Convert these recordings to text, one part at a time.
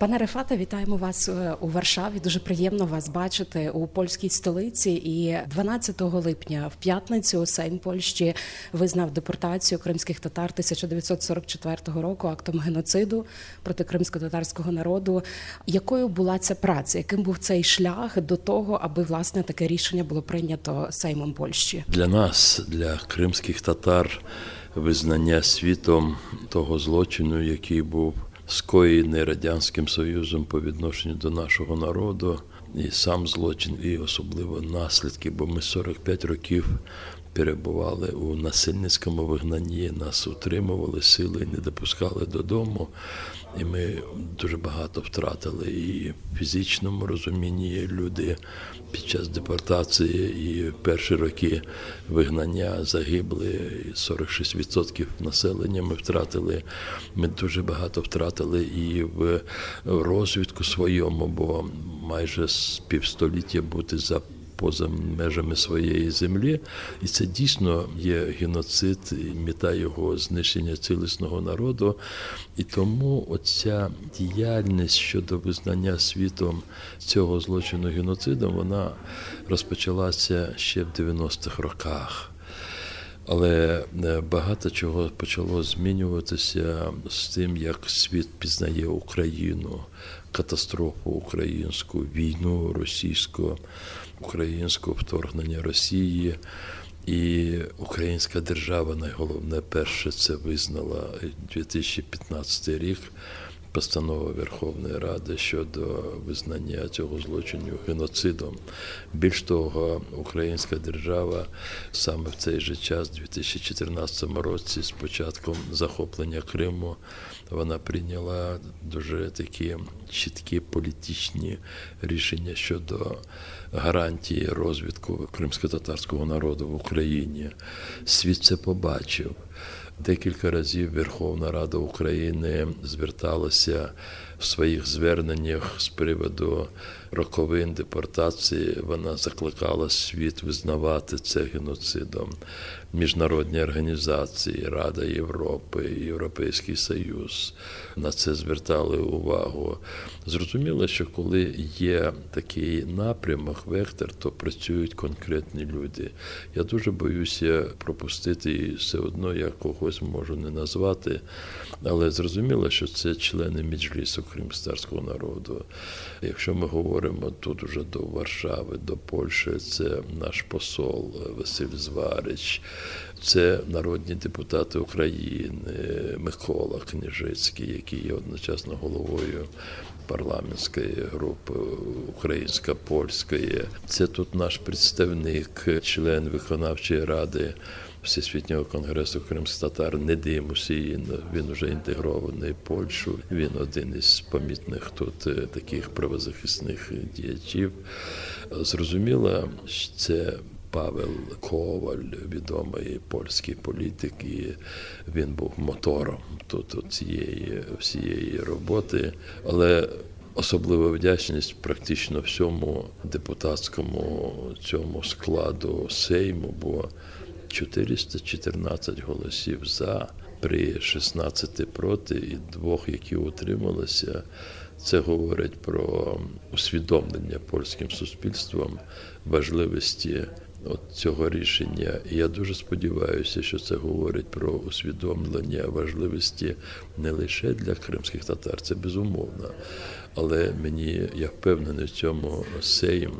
Пане Рефате, вітаємо вас е, у Варшаві. Дуже приємно вас бачити у польській столиці. І 12 липня, в п'ятницю, Сейм Польщі визнав депортацію кримських татар 1944 року актом геноциду проти кримсько-татарського народу. Якою була ця праця? Яким був цей шлях до того, аби власне таке рішення було прийнято Сеймом Польщі? Для нас, для кримських татар, визнання світом того злочину, який був скоєний Радянським Союзом по відношенню до нашого народу, і сам злочин, і особливо наслідки, бо ми 45 років перебували у насильницькому вигнанні, нас утримували сили не допускали додому. І ми дуже багато втратили і в фізичному розумінні люди під час депортації і перші роки вигнання загибли. 46% населення ми втратили. Ми дуже багато втратили і в розвідку своєму, бо майже з півстоліття бути за поза межами своєї землі, і це дійсно є геноцид, і мета його знищення цілісного народу. І тому оця діяльність щодо визнання світом цього злочину геноцидом, вона розпочалася ще в 90-х роках. Але е, багато чого почало змінюватися з тим, як світ пізнає Україну, катастрофу українську, війну російську, українського вторгнення Росії. І українська держава найголовне перше це визнала 2015 рік. Постанова Верховної Ради щодо визнання цього злочину геноцидом. Більш того, українська держава саме в цей же час, 2014 році, з початком захоплення Криму, вона прийняла дуже такі чіткі політичні рішення щодо гарантії розвитку кримсько-татарського народу в Україні. Світ це побачив. Декілька разів Верховна Рада України зверталася в своїх зверненнях з приводу роковин депортації. Вона закликала світ визнавати це геноцидом. Міжнародні організації, Рада Європи, Європейський Союз на це звертали увагу. Зрозуміло, що коли є такий напрямок, вектор, то працюють конкретні люди. Я дуже боюся пропустити і все одно я когось можу не назвати, але зрозуміло, що це члени Меджлісу кримськотарського народу. Якщо ми говоримо тут уже до Варшави, до Польщі, це наш посол Василь Зварич, це народні депутати України, Микола Княжицький, який є одночасно головою парламентської групи українська польської. Це тут наш представник, член виконавчої ради. Всесвітнього конгресу кримських татар Недим Усіїн, він вже інтегрований в Польщу. Він один із помітних тут е, таких правозахисних діячів. Зрозуміло, що це Павел Коваль, відомий польський політик, і він був мотором тут цієї всієї роботи. Але особлива вдячність практично всьому депутатському цьому складу Сейму, бо 414 голосів за при 16 проти і двох, які утрималися. Це говорить про усвідомлення польським суспільством важливості от цього рішення. І я дуже сподіваюся, що це говорить про усвідомлення важливості не лише для кримських татар, це безумовно. Але мені я впевнений в цьому Сейм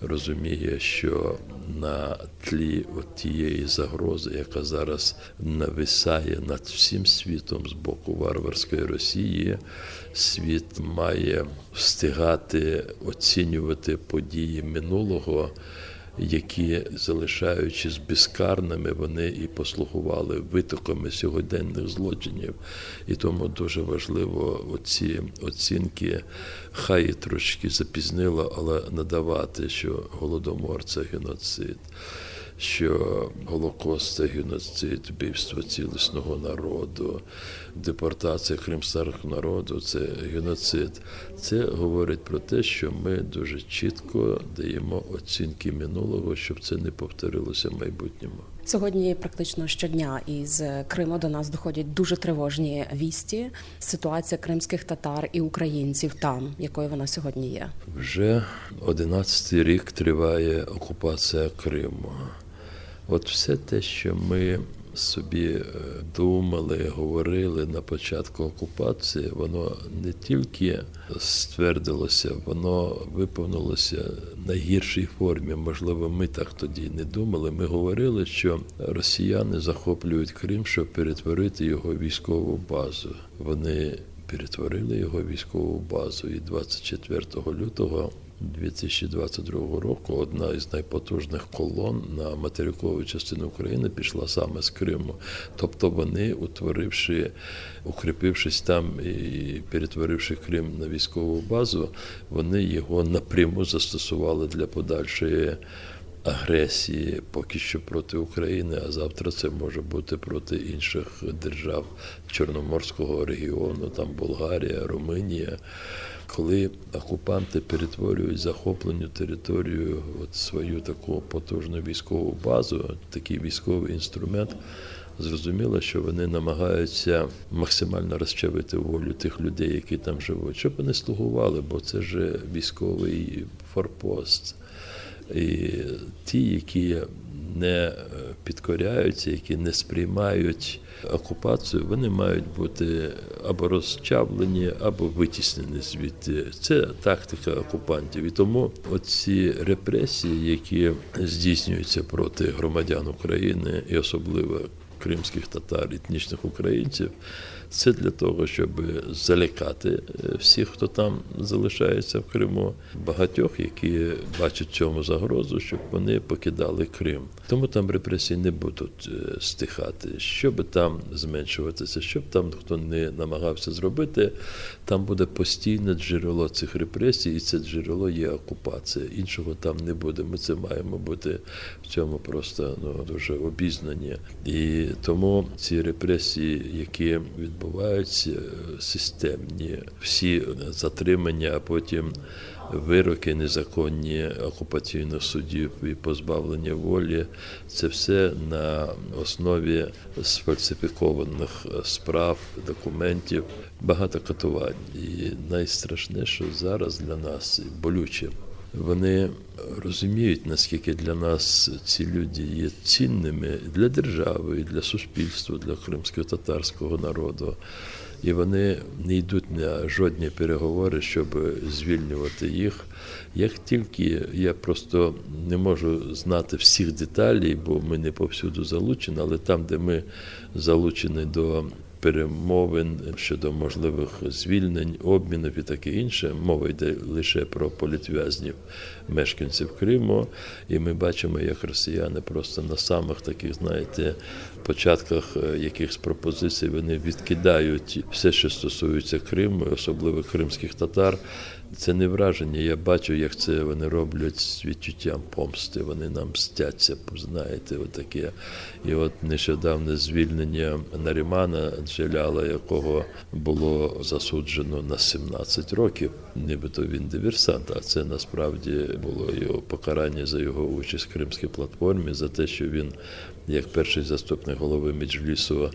розуміє, що на тлі от тієї загрози, яка зараз нависає над всім світом з боку варварської Росії, світ має встигати оцінювати події минулого. Які, залишаючись безкарними, вони і послугували витоками сьогоденних злочинів, і тому дуже важливо оці оцінки, хай трошки запізнило, але надавати, що голодомор це геноцид. Що Голокост це геноцид, вбивство цілісного народу, депортація кримського народу це геноцид. Це говорить про те, що ми дуже чітко даємо оцінки минулого, щоб це не повторилося в майбутньому. Сьогодні практично щодня із Криму до нас доходять дуже тривожні вісті. Ситуація кримських татар і українців там, якою вона сьогодні є. Вже 11 рік триває окупація Криму. От все те, що ми собі е, думали, говорили на початку окупації, воно не тільки ствердилося, воно виповнилося в найгіршій формі. Можливо, ми так тоді не думали. Ми говорили, що росіяни захоплюють Крим, щоб перетворити його військову базу. Вони перетворили його військову базу, і 24 лютого 2022 року одна із найпотужних колон на материкову частину України пішла саме з Криму. Тобто вони, утворивши, укріпившись там і перетворивши Крим на військову базу, вони його напряму застосували для подальшої. Агресії поки що проти України, а завтра це може бути проти інших держав Чорноморського регіону, там Болгарія, Румунія. Коли окупанти перетворюють захоплену територію, от свою таку потужну військову базу, такий військовий інструмент, зрозуміло, що вони намагаються максимально розчавити волю тих людей, які там живуть, щоб вони слугували, бо це ж військовий форпост. І ті, які не підкоряються, які не сприймають окупацію, вони мають бути або розчавлені, або витіснені звідти. Це тактика окупантів. І тому оці репресії, які здійснюються проти громадян України і особливо кримських татар, етнічних українців, це для того, щоб залякати всіх, хто там залишається в Криму, багатьох, які бачать цьому загрозу, щоб вони покидали Крим. Тому там репресії не будуть стихати. Щоб там зменшуватися, щоб там хто не намагався зробити, там буде постійне джерело цих репресій, і це джерело є окупація. Іншого там не буде. Ми це маємо бути в цьому просто ну дуже обізнані. І тому ці репресії, які відбуваються, системні, всі затримання, а потім вироки незаконні окупаційних судів і позбавлення волі, це все на основі сфальсифікованих справ, документів, багато катувань. І найстрашніше зараз для нас болюче. Вони розуміють, наскільки для нас ці люди є цінними для держави, і для суспільства, для кримсько-татарського народу. І вони не йдуть на жодні переговори, щоб звільнювати їх. Як тільки я просто не можу знати всіх деталей, бо ми не повсюду залучені, але там, де ми залучені до перемовин щодо можливих звільнень, обмінів і таке інше. Мова йде лише про політв'язнів мешканців Криму. І ми бачимо, як росіяни просто на самих таких, знаєте, початках якихось пропозицій вони відкидають все, що стосується Криму, особливо кримських татар. Це не враження. Я бачу, як це вони роблять з відчуттям помсти. Вони нам мстяться, знаєте, отаке. І от нещодавне звільнення Нарімана Джеляла, якого було засуджено на 17 років, нібито він диверсант, а це насправді було його покарання за його участь в кримській платформі, за те, що він, як перший заступник голови Меджлісу,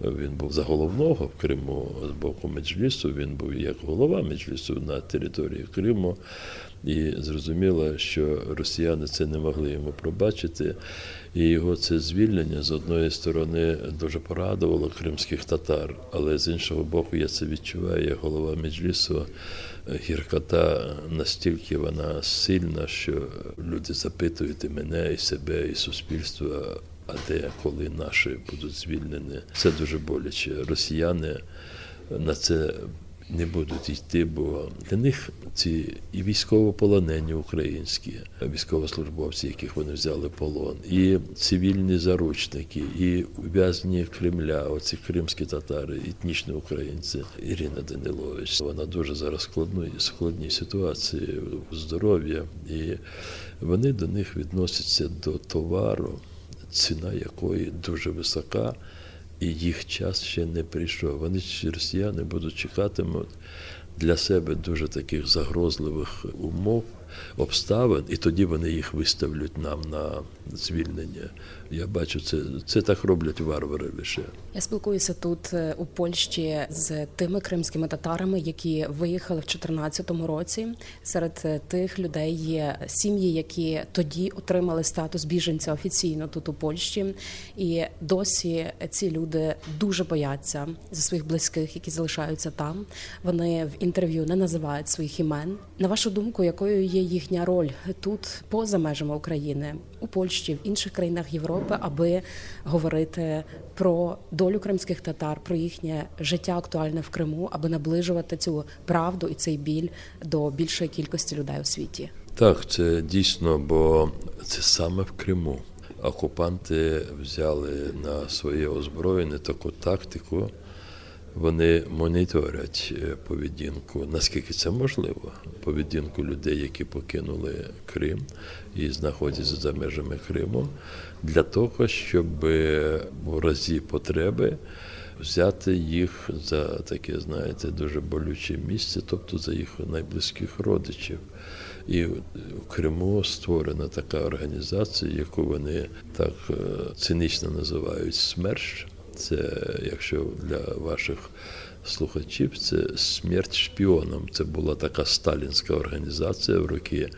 він був за головного в Криму з боку Меджлісу, він був як голова Меджлісу на території Криму. І зрозуміло, що росіяни це не могли йому пробачити. І його це звільнення з одної сторони дуже порадувало кримських татар, але з іншого боку, я це відчуваю як голова Меджлісу. Гіркота настільки вона сильна, що люди запитують і мене, і себе, і суспільство. А де коли наші будуть звільнені? Це дуже боляче. Росіяни на це не будуть йти, бо для них ці і військовополонені українські військовослужбовці, яких вони взяли полон, і цивільні заручники, і в'язні Кремля, оці кримські татари, етнічні українці. Ірина Данилович. Вона дуже зараз складної складній ситуації здоров'я, і вони до них відносяться до товару, ціна якої дуже висока і їх час ще не прийшов. Вони росіяни будуть чекатимуть для себе дуже таких загрозливих умов, обставин, і тоді вони їх виставлять нам на звільнення. Я бачу, це, це так роблять варвари лише. Я спілкуюся тут е, у Польщі з тими кримськими татарами, які виїхали в 2014 році. Серед е, тих людей є сім'ї, які тоді отримали статус біженця офіційно тут у Польщі, і досі ці люди дуже бояться за своїх близьких, які залишаються там. Вони в інтерв'ю не називають своїх імен. На вашу думку, якою є їхня роль тут, поза межами України, у Польщі, в інших країнах Європи, аби говорити про долю кримських татар, про їхнє життя актуальне в Криму, аби наближувати цю правду і цей біль до більшої кількості людей у світі? Так, це дійсно, бо це саме в Криму. Окупанти взяли на своє озброєння таку тактику. Вони моніторять е, поведінку, наскільки це можливо, поведінку людей, які покинули Крим і знаходяться за межами Криму, для того, щоб е, в разі потреби взяти їх за таке, знаєте, дуже болюче місце, тобто за їх найблизьких родичів. І в Криму створена така організація, яку вони так е, цинічно називають СМЕРШ. Це, якщо для ваших слухачів, це смерть шпіонам. Це була така сталінська організація в роки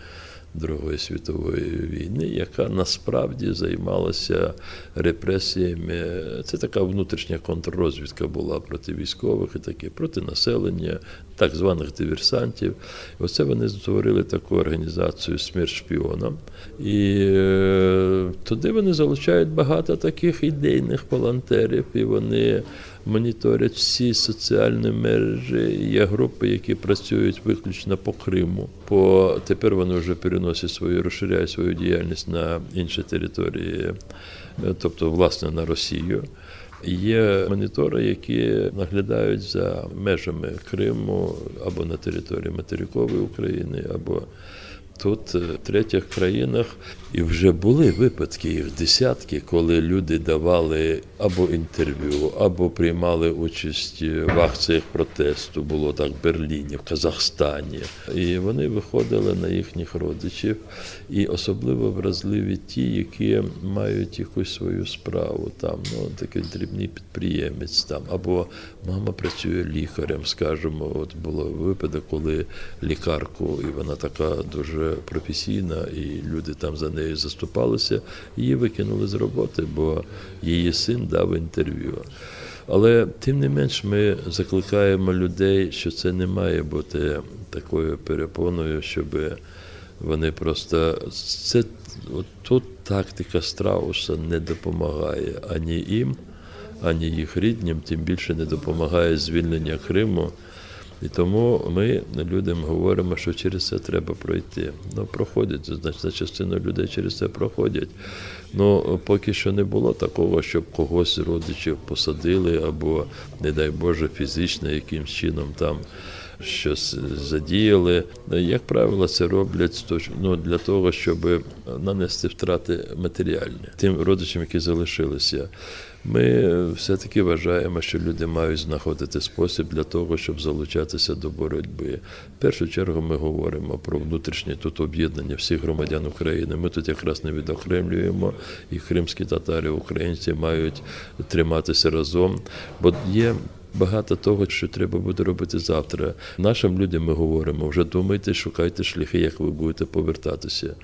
Другої світової війни, яка насправді займалася репресіями. Це така внутрішня контррозвідка була проти військових і таке, проти населення, так званих диверсантів. Оце вони створили таку організацію Смерть шпіонам. І е, туди вони залучають багато таких ідейних волонтерів, і вони моніторять всі соціальні мережі. Є групи, які працюють виключно по Криму. По тепер вони вже переносять свою, розширяють свою діяльність на інші території, е, тобто власне на Росію. Є монітори, які наглядають за межами Криму або на території материкової України, або тут, е, в третіх країнах. І вже були випадки, їх десятки, коли люди давали або інтерв'ю, або приймали участь в акціях протесту. Було так в Берліні, в Казахстані. І вони виходили на їхніх родичів, і особливо вразливі ті, які мають якусь свою справу там, ну такий дрібний підприємець там, або мама працює лікарем, скажімо, от було випадок, коли лікарку, і вона така дуже професійна, і люди там за нею заступалися, її викинули з роботи, бо її син дав інтерв'ю. Але тим не менш ми закликаємо людей, що це не має бути такою перепоною, щоб вони просто це от тут тактика страуса не допомагає ані їм, ані їх ріднім, тим більше не допомагає звільнення Криму. І тому ми людям говоримо, що через це треба пройти. Ну, проходять, значна частина людей через це проходять. Ну, поки що не було такого, щоб когось родичів посадили, або, не дай Боже, фізично якимсь чином там щось задіяли. Як правило, це роблять ну, для того, щоб нанести втрати матеріальні тим родичам, які залишилися. Ми все-таки вважаємо, що люди мають знаходити спосіб для того, щоб залучатися до боротьби. В першу чергу ми говоримо про внутрішнє тут об'єднання всіх громадян України. Ми тут якраз не відокремлюємо, і кримські татари, українці мають триматися разом, бо є. Багато того, що треба буде робити завтра. Нашим людям ми говоримо, вже думайте, шукайте шляхи, як ви будете повертатися.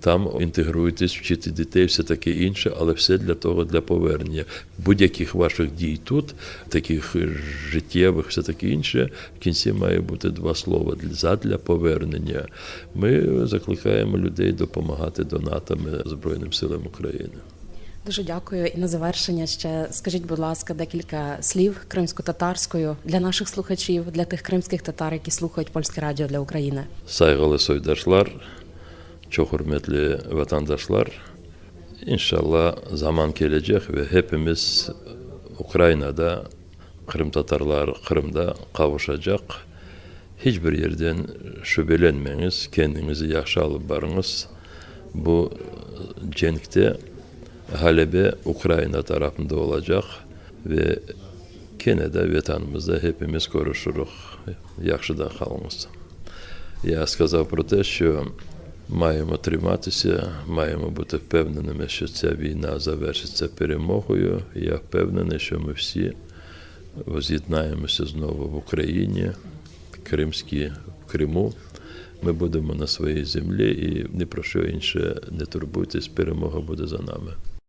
Там інтегруйтесь, вчити дітей, все таке інше, але все для того, для повернення. Будь-яких ваших дій тут, таких життєвих, все таке інше, в кінці має бути два слова задля повернення. Ми закликаємо людей допомагати донатами Збройним силам України. Дуже дякую. І на завершення ще скажіть, будь ласка, декілька слів кримсько-татарською для наших слухачів, для тих кримських татар, які слухають польське радіо для України. Çok hürmetli vatandaşlar. İnşallah zaman gelecek ve hepimiz Ukrayna'da, Kırım Tatarlar Kırım'da kavuşacak. Hiçbir yerden şüphelenmeniz, kendinizi yaxşı alıp barınız. Bu cenkte Halep'e Ukrayna tarafında olacak ve gene de vatanımızda hepimiz konuşuruz. Yaxşıdan kalınız. Я сказав про те, що маємо триматися, маємо бути впевненими, що ця війна завершиться перемогою. Я впевнений, що ми всі воз'єднаємося знову в Україні, Кримські, в Криму. Ми будемо на своїй землі і ні про що інше не турбуйтесь, перемога буде за нами.